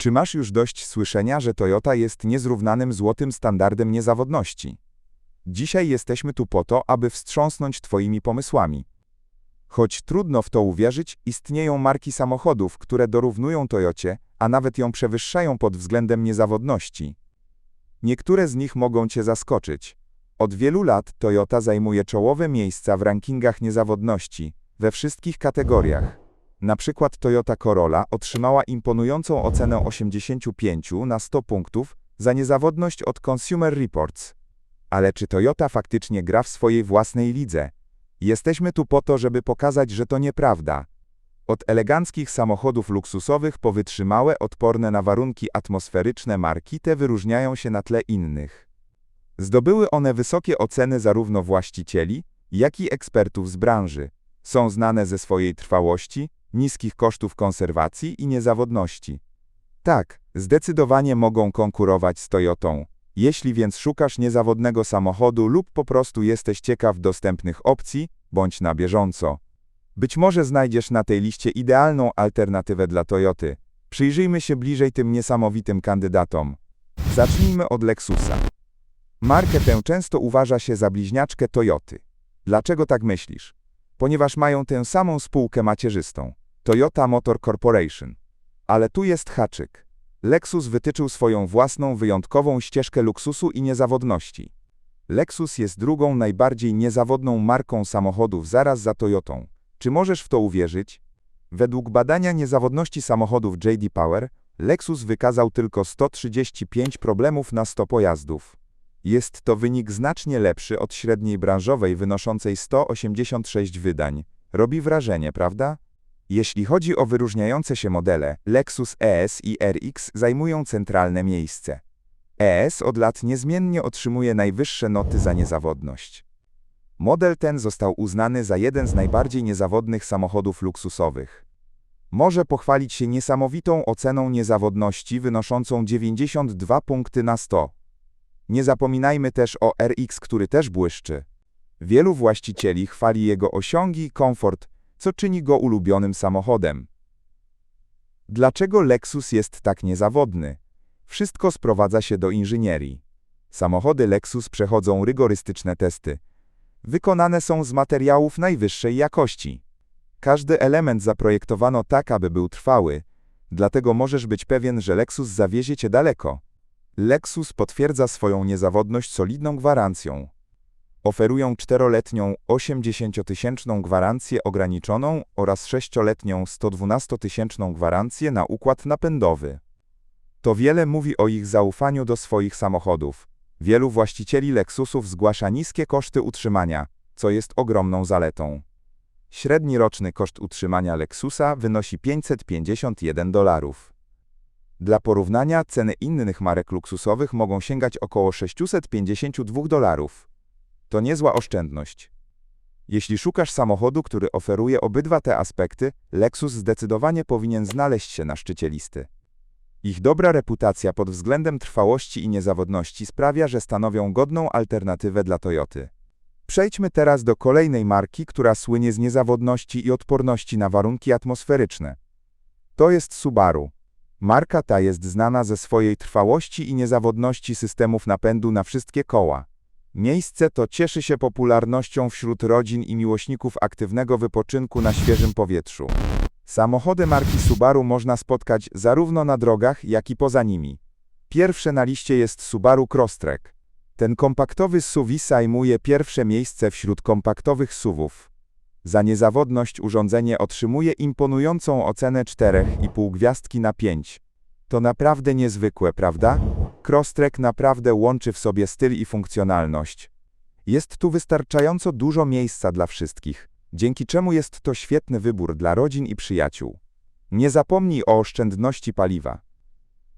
Czy masz już dość słyszenia, że Toyota jest niezrównanym złotym standardem niezawodności? Dzisiaj jesteśmy tu po to, aby wstrząsnąć Twoimi pomysłami. Choć trudno w to uwierzyć, istnieją marki samochodów, które dorównują Toyocie, a nawet ją przewyższają pod względem niezawodności. Niektóre z nich mogą Cię zaskoczyć. Od wielu lat Toyota zajmuje czołowe miejsca w rankingach niezawodności, we wszystkich kategoriach. Na przykład Toyota Corolla otrzymała imponującą ocenę 85 na 100 punktów za niezawodność od Consumer Reports. Ale czy Toyota faktycznie gra w swojej własnej lidze? Jesteśmy tu po to, żeby pokazać, że to nieprawda. Od eleganckich samochodów luksusowych po wytrzymałe, odporne na warunki atmosferyczne marki te wyróżniają się na tle innych. Zdobyły one wysokie oceny zarówno właścicieli, jak i ekspertów z branży. Są znane ze swojej trwałości, niskich kosztów konserwacji i niezawodności. Tak, zdecydowanie mogą konkurować z Toyotą. Jeśli więc szukasz niezawodnego samochodu lub po prostu jesteś ciekaw dostępnych opcji, bądź na bieżąco. Być może znajdziesz na tej liście idealną alternatywę dla Toyoty. Przyjrzyjmy się bliżej tym niesamowitym kandydatom. Zacznijmy od Lexusa. Markę tę często uważa się za bliźniaczkę Toyoty. Dlaczego tak myślisz? Ponieważ mają tę samą spółkę macierzystą Toyota Motor Corporation. Ale tu jest haczyk. Lexus wytyczył swoją własną wyjątkową ścieżkę luksusu i niezawodności. Lexus jest drugą najbardziej niezawodną marką samochodów zaraz za Toyotą. Czy możesz w to uwierzyć? Według badania niezawodności samochodów J.D. Power, Lexus wykazał tylko 135 problemów na 100 pojazdów. Jest to wynik znacznie lepszy od średniej branżowej wynoszącej 186 wydań. Robi wrażenie, prawda? Jeśli chodzi o wyróżniające się modele, Lexus ES i RX zajmują centralne miejsce. ES od lat niezmiennie otrzymuje najwyższe noty za niezawodność. Model ten został uznany za jeden z najbardziej niezawodnych samochodów luksusowych. Może pochwalić się niesamowitą oceną niezawodności wynoszącą 92 punkty na 100. Nie zapominajmy też o RX, który też błyszczy. Wielu właścicieli chwali jego osiągi i komfort, co czyni go ulubionym samochodem. Dlaczego Lexus jest tak niezawodny? Wszystko sprowadza się do inżynierii. Samochody Lexus przechodzą rygorystyczne testy. Wykonane są z materiałów najwyższej jakości. Każdy element zaprojektowano tak, aby był trwały, dlatego możesz być pewien, że Lexus zawiezie cię daleko. Lexus potwierdza swoją niezawodność solidną gwarancją. Oferują czteroletnią 80-tysięczną gwarancję ograniczoną oraz sześcioletnią 112-tysięczną gwarancję na układ napędowy. To wiele mówi o ich zaufaniu do swoich samochodów. Wielu właścicieli Lexusów zgłasza niskie koszty utrzymania, co jest ogromną zaletą. Średni roczny koszt utrzymania Lexusa wynosi 551 dolarów. Dla porównania ceny innych marek luksusowych mogą sięgać około 652 dolarów. To niezła oszczędność. Jeśli szukasz samochodu, który oferuje obydwa te aspekty, Lexus zdecydowanie powinien znaleźć się na szczycie listy. Ich dobra reputacja pod względem trwałości i niezawodności sprawia, że stanowią godną alternatywę dla Toyoty. Przejdźmy teraz do kolejnej marki, która słynie z niezawodności i odporności na warunki atmosferyczne. To jest Subaru. Marka ta jest znana ze swojej trwałości i niezawodności systemów napędu na wszystkie koła. Miejsce to cieszy się popularnością wśród rodzin i miłośników aktywnego wypoczynku na świeżym powietrzu. Samochody marki Subaru można spotkać zarówno na drogach, jak i poza nimi. Pierwsze na liście jest Subaru Crosstrek. Ten kompaktowy SUV zajmuje pierwsze miejsce wśród kompaktowych SUVów. Za niezawodność urządzenie otrzymuje imponującą ocenę 4,5 gwiazdki na 5. To naprawdę niezwykłe, prawda? Crosstrek naprawdę łączy w sobie styl i funkcjonalność. Jest tu wystarczająco dużo miejsca dla wszystkich, dzięki czemu jest to świetny wybór dla rodzin i przyjaciół. Nie zapomnij o oszczędności paliwa.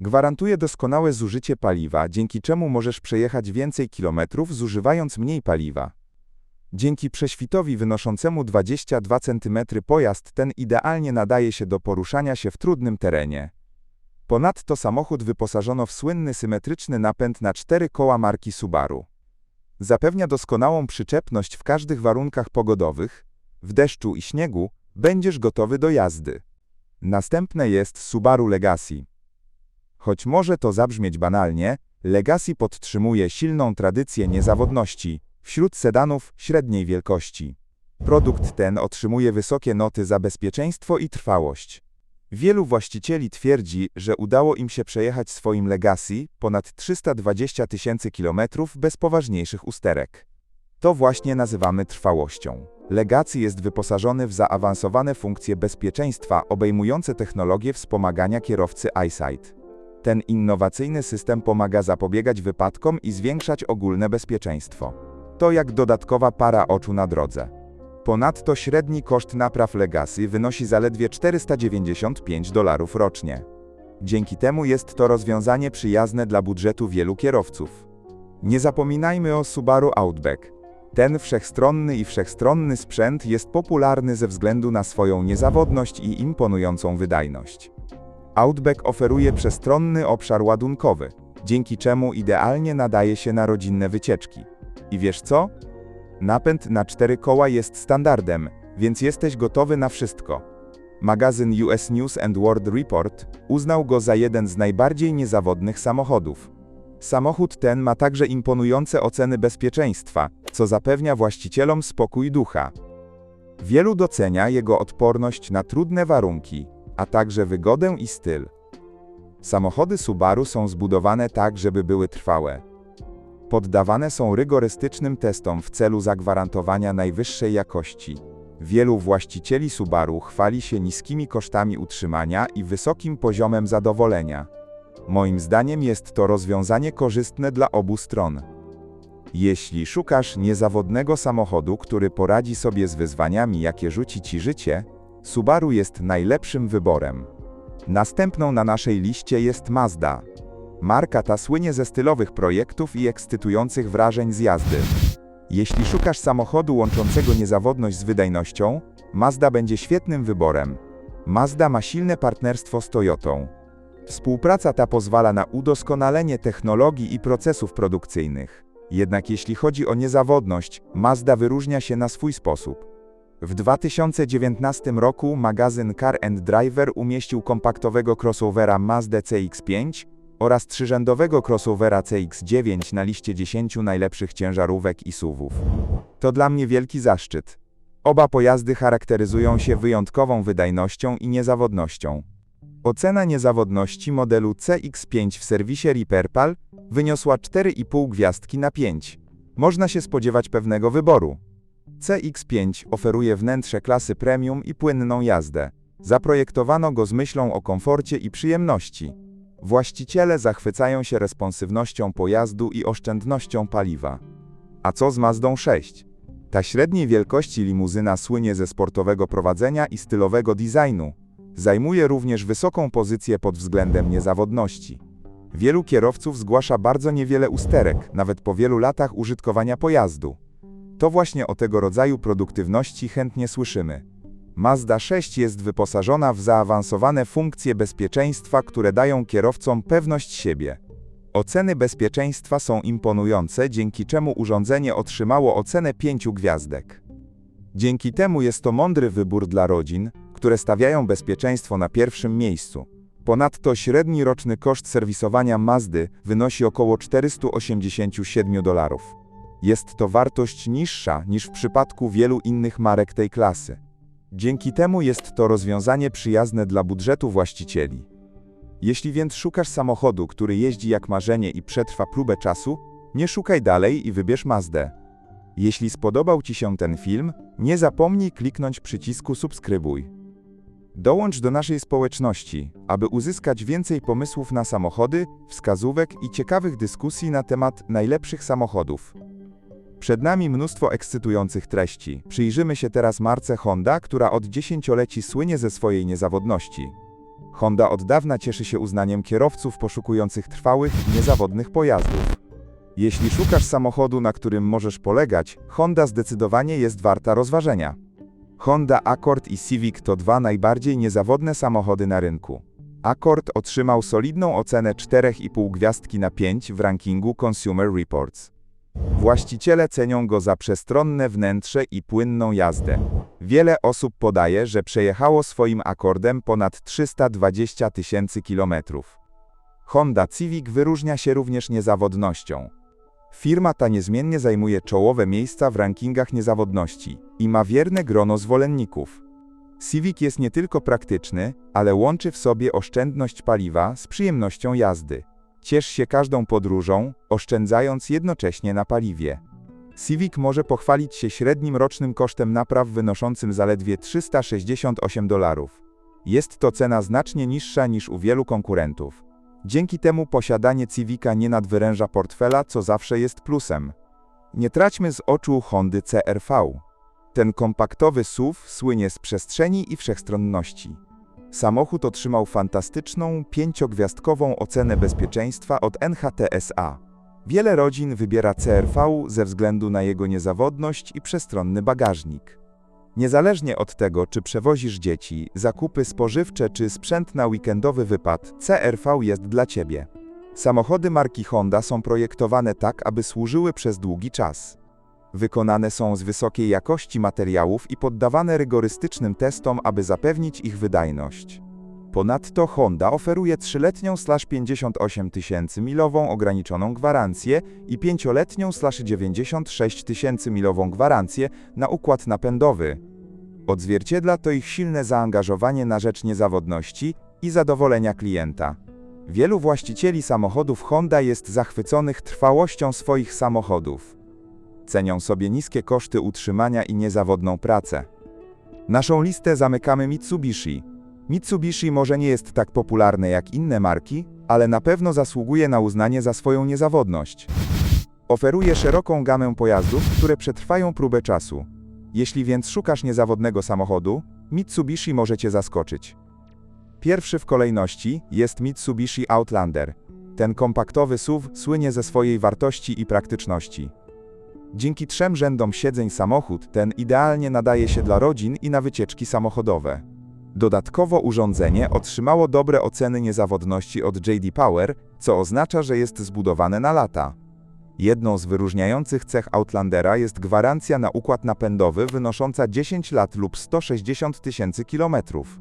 Gwarantuje doskonałe zużycie paliwa, dzięki czemu możesz przejechać więcej kilometrów zużywając mniej paliwa. Dzięki prześwitowi wynoszącemu 22 cm pojazd ten idealnie nadaje się do poruszania się w trudnym terenie. Ponadto samochód wyposażono w słynny symetryczny napęd na cztery koła marki Subaru. Zapewnia doskonałą przyczepność w każdych warunkach pogodowych, w deszczu i śniegu będziesz gotowy do jazdy. Następne jest Subaru Legacy. Choć może to zabrzmieć banalnie, Legacy podtrzymuje silną tradycję niezawodności wśród sedanów średniej wielkości. Produkt ten otrzymuje wysokie noty za bezpieczeństwo i trwałość. Wielu właścicieli twierdzi, że udało im się przejechać swoim Legacy ponad 320 tysięcy kilometrów bez poważniejszych usterek. To właśnie nazywamy trwałością. Legacy jest wyposażony w zaawansowane funkcje bezpieczeństwa obejmujące technologię wspomagania kierowcy EyeSight. Ten innowacyjny system pomaga zapobiegać wypadkom i zwiększać ogólne bezpieczeństwo. To jak dodatkowa para oczu na drodze. Ponadto średni koszt napraw Legacy wynosi zaledwie 495 dolarów rocznie. Dzięki temu jest to rozwiązanie przyjazne dla budżetu wielu kierowców. Nie zapominajmy o Subaru Outback. Ten wszechstronny i wszechstronny sprzęt jest popularny ze względu na swoją niezawodność i imponującą wydajność. Outback oferuje przestronny obszar ładunkowy, dzięki czemu idealnie nadaje się na rodzinne wycieczki. I wiesz co? Napęd na cztery koła jest standardem, więc jesteś gotowy na wszystko. Magazyn US News and World Report uznał go za jeden z najbardziej niezawodnych samochodów. Samochód ten ma także imponujące oceny bezpieczeństwa, co zapewnia właścicielom spokój ducha. Wielu docenia jego odporność na trudne warunki, a także wygodę i styl. Samochody Subaru są zbudowane tak, żeby były trwałe. Poddawane są rygorystycznym testom w celu zagwarantowania najwyższej jakości. Wielu właścicieli Subaru chwali się niskimi kosztami utrzymania i wysokim poziomem zadowolenia. Moim zdaniem jest to rozwiązanie korzystne dla obu stron. Jeśli szukasz niezawodnego samochodu, który poradzi sobie z wyzwaniami, jakie rzuci ci życie, Subaru jest najlepszym wyborem. Następną na naszej liście jest Mazda. Marka ta słynie ze stylowych projektów i ekscytujących wrażeń z jazdy. Jeśli szukasz samochodu łączącego niezawodność z wydajnością, Mazda będzie świetnym wyborem. Mazda ma silne partnerstwo z Toyotą. Współpraca ta pozwala na udoskonalenie technologii i procesów produkcyjnych. Jednak jeśli chodzi o niezawodność, Mazda wyróżnia się na swój sposób. W 2019 roku magazyn Car and Driver umieścił kompaktowego crossovera Mazda CX-5 oraz trzyrzędowego crossovera CX-9 na liście 10 najlepszych ciężarówek i SUVów. To dla mnie wielki zaszczyt. Oba pojazdy charakteryzują się wyjątkową wydajnością i niezawodnością. Ocena niezawodności modelu CX-5 w serwisie RepairPal wyniosła 4,5 gwiazdki na 5. Można się spodziewać pewnego wyboru. CX-5 oferuje wnętrze klasy premium i płynną jazdę. Zaprojektowano go z myślą o komforcie i przyjemności. Właściciele zachwycają się responsywnością pojazdu i oszczędnością paliwa. A co z Mazdą 6? Ta średniej wielkości limuzyna słynie ze sportowego prowadzenia i stylowego designu. Zajmuje również wysoką pozycję pod względem niezawodności. Wielu kierowców zgłasza bardzo niewiele usterek, nawet po wielu latach użytkowania pojazdu. To właśnie o tego rodzaju produktywności chętnie słyszymy. Mazda 6 jest wyposażona w zaawansowane funkcje bezpieczeństwa, które dają kierowcom pewność siebie. Oceny bezpieczeństwa są imponujące, dzięki czemu urządzenie otrzymało ocenę 5 gwiazdek. Dzięki temu jest to mądry wybór dla rodzin, które stawiają bezpieczeństwo na pierwszym miejscu. Ponadto średni roczny koszt serwisowania Mazdy wynosi około 487 dolarów. Jest to wartość niższa niż w przypadku wielu innych marek tej klasy. Dzięki temu jest to rozwiązanie przyjazne dla budżetu właścicieli. Jeśli więc szukasz samochodu, który jeździ jak marzenie i przetrwa próbę czasu, nie szukaj dalej i wybierz Mazdę. Jeśli spodobał Ci się ten film, nie zapomnij kliknąć przycisku subskrybuj. Dołącz do naszej społeczności, aby uzyskać więcej pomysłów na samochody, wskazówek i ciekawych dyskusji na temat najlepszych samochodów. Przed nami mnóstwo ekscytujących treści. Przyjrzymy się teraz marce Honda, która od dziesięcioleci słynie ze swojej niezawodności. Honda od dawna cieszy się uznaniem kierowców poszukujących trwałych, niezawodnych pojazdów. Jeśli szukasz samochodu, na którym możesz polegać, Honda zdecydowanie jest warta rozważenia. Honda Accord i Civic to dwa najbardziej niezawodne samochody na rynku. Accord otrzymał solidną ocenę 4,5 gwiazdki na 5 w rankingu Consumer Reports. Właściciele cenią go za przestronne wnętrze i płynną jazdę. Wiele osób podaje, że przejechało swoim akordem ponad 320 tysięcy kilometrów. Honda Civic wyróżnia się również niezawodnością. Firma ta niezmiennie zajmuje czołowe miejsca w rankingach niezawodności i ma wierne grono zwolenników. Civic jest nie tylko praktyczny, ale łączy w sobie oszczędność paliwa z przyjemnością jazdy. Ciesz się każdą podróżą, oszczędzając jednocześnie na paliwie. Civic może pochwalić się średnim rocznym kosztem napraw wynoszącym zaledwie 368 dolarów. Jest to cena znacznie niższa niż u wielu konkurentów. Dzięki temu posiadanie Civica nie nadwyręża portfela, co zawsze jest plusem. Nie traćmy z oczu Hondy CRV. Ten kompaktowy SUV słynie z przestrzeni i wszechstronności. Samochód otrzymał fantastyczną, pięciogwiazdkową ocenę bezpieczeństwa od NHTSA. Wiele rodzin wybiera CRV ze względu na jego niezawodność i przestronny bagażnik. Niezależnie od tego, czy przewozisz dzieci, zakupy spożywcze czy sprzęt na weekendowy wypad, CRV jest dla Ciebie. Samochody marki Honda są projektowane tak, aby służyły przez długi czas. Wykonane są z wysokiej jakości materiałów i poddawane rygorystycznym testom, aby zapewnić ich wydajność. Ponadto Honda oferuje 3-letnią 58 tysięcy milową ograniczoną gwarancję i 5-letnią 96 tysięcy milową gwarancję na układ napędowy. Odzwierciedla to ich silne zaangażowanie na rzecz niezawodności i zadowolenia klienta. Wielu właścicieli samochodów Honda jest zachwyconych trwałością swoich samochodów. Cenią sobie niskie koszty utrzymania i niezawodną pracę. Naszą listę zamykamy Mitsubishi. Mitsubishi może nie jest tak popularne jak inne marki, ale na pewno zasługuje na uznanie za swoją niezawodność. Oferuje szeroką gamę pojazdów, które przetrwają próbę czasu. Jeśli więc szukasz niezawodnego samochodu, Mitsubishi może Cię zaskoczyć. Pierwszy w kolejności jest Mitsubishi Outlander. Ten kompaktowy SUV słynie ze swojej wartości i praktyczności. Dzięki trzem rzędom siedzeń samochód ten idealnie nadaje się dla rodzin i na wycieczki samochodowe. Dodatkowo urządzenie otrzymało dobre oceny niezawodności od JD Power, co oznacza, że jest zbudowane na lata. Jedną z wyróżniających cech Outlandera jest gwarancja na układ napędowy wynosząca 10 lat lub 160 tysięcy kilometrów.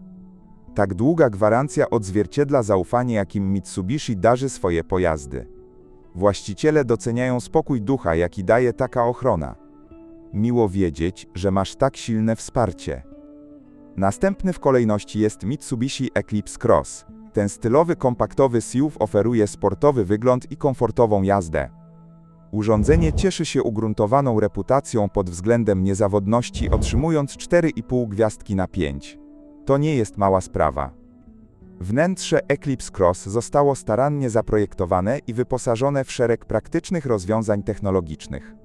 Tak długa gwarancja odzwierciedla zaufanie, jakim Mitsubishi darzy swoje pojazdy. Właściciele doceniają spokój ducha, jaki daje taka ochrona. Miło wiedzieć, że masz tak silne wsparcie. Następny w kolejności jest Mitsubishi Eclipse Cross. Ten stylowy, kompaktowy SUV oferuje sportowy wygląd i komfortową jazdę. Urządzenie cieszy się ugruntowaną reputacją pod względem niezawodności, otrzymując 4,5 gwiazdki na 5. To nie jest mała sprawa. Wnętrze Eclipse Cross zostało starannie zaprojektowane i wyposażone w szereg praktycznych rozwiązań technologicznych.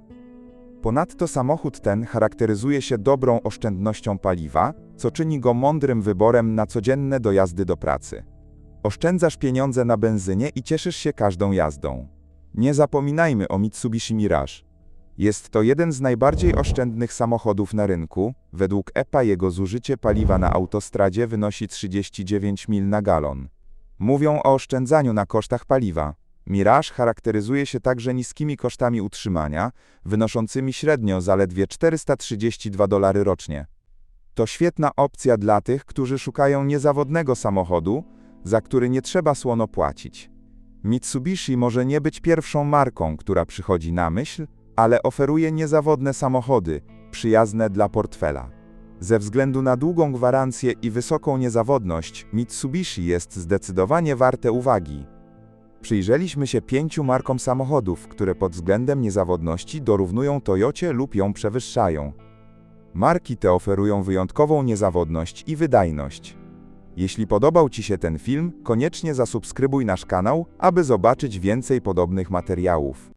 Ponadto samochód ten charakteryzuje się dobrą oszczędnością paliwa, co czyni go mądrym wyborem na codzienne dojazdy do pracy. Oszczędzasz pieniądze na benzynie i cieszysz się każdą jazdą. Nie zapominajmy o Mitsubishi Mirage. Jest to jeden z najbardziej oszczędnych samochodów na rynku. Według EPA jego zużycie paliwa na autostradzie wynosi 39 mil na galon. Mówią o oszczędzaniu na kosztach paliwa. Mirage charakteryzuje się także niskimi kosztami utrzymania, wynoszącymi średnio zaledwie 432 dolary rocznie. To świetna opcja dla tych, którzy szukają niezawodnego samochodu, za który nie trzeba słono płacić. Mitsubishi może nie być pierwszą marką, która przychodzi na myśl, ale oferuje niezawodne samochody, przyjazne dla portfela. Ze względu na długą gwarancję i wysoką niezawodność, Mitsubishi jest zdecydowanie warte uwagi. Przyjrzeliśmy się pięciu markom samochodów, które pod względem niezawodności dorównują Toyocie lub ją przewyższają. Marki te oferują wyjątkową niezawodność i wydajność. Jeśli podobał Ci się ten film, koniecznie zasubskrybuj nasz kanał, aby zobaczyć więcej podobnych materiałów.